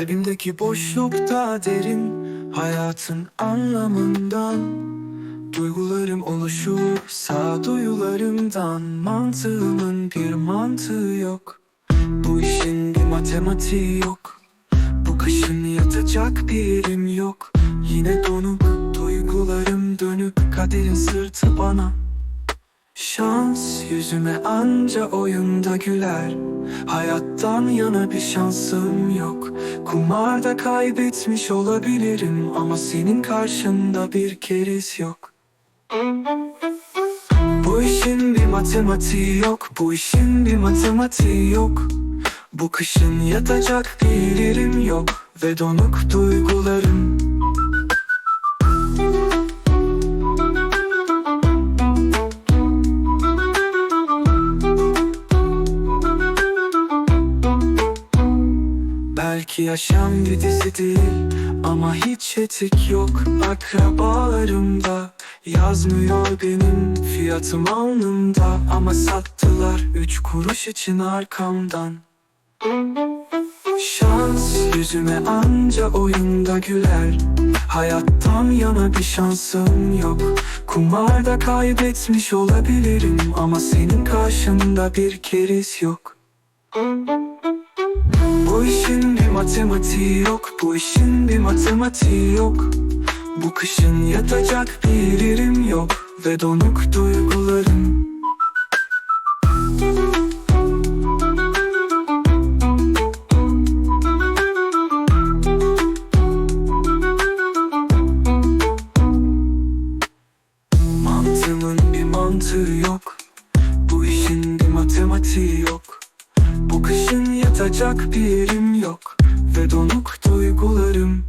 Kalbimdeki boşlukta derin Hayatın anlamından Duygularım oluşur sağduyularımdan Mantığımın bir mantığı yok. Bu işin bir matematiği yok. Bu kışın yatacak bir yerim yok. Yine donuk duygularım dönük Kaderin sırtı bana Şans yüzüme anca oyunda güler. Hayattan yana bir şansım yok. Kumarda kaybetmiş olabilirim Ama senin karşında bir keriz yok. Bu işin bir matematiği yok. Bu işin bir matematiği yok. Bu kışın yatacak bir yerim yok. Ve donuk duygularım Belki yaşam bir dizi değil Ama hiç etik yok. Akrabalarımda Yazmıyor benim fiyatım alnımda Ama sattılar üç kuruş için arkamdan. Şans yüzüme anca oyunda güler. Hayattan yana bir şansım yok. Kumarda kaybetmiş olabilirim Ama senin karşında bir keriz yok bu işin bir matematiği yok Bu işin bir matematiği yok. Bu kışın yatacak bir yerim yok Ve donuk duygularım. Mantığımın bir mantığı yok. Bu işin bir matematiği yok. Bu kışın yatacak bir yerim yok Ve donuk duygularım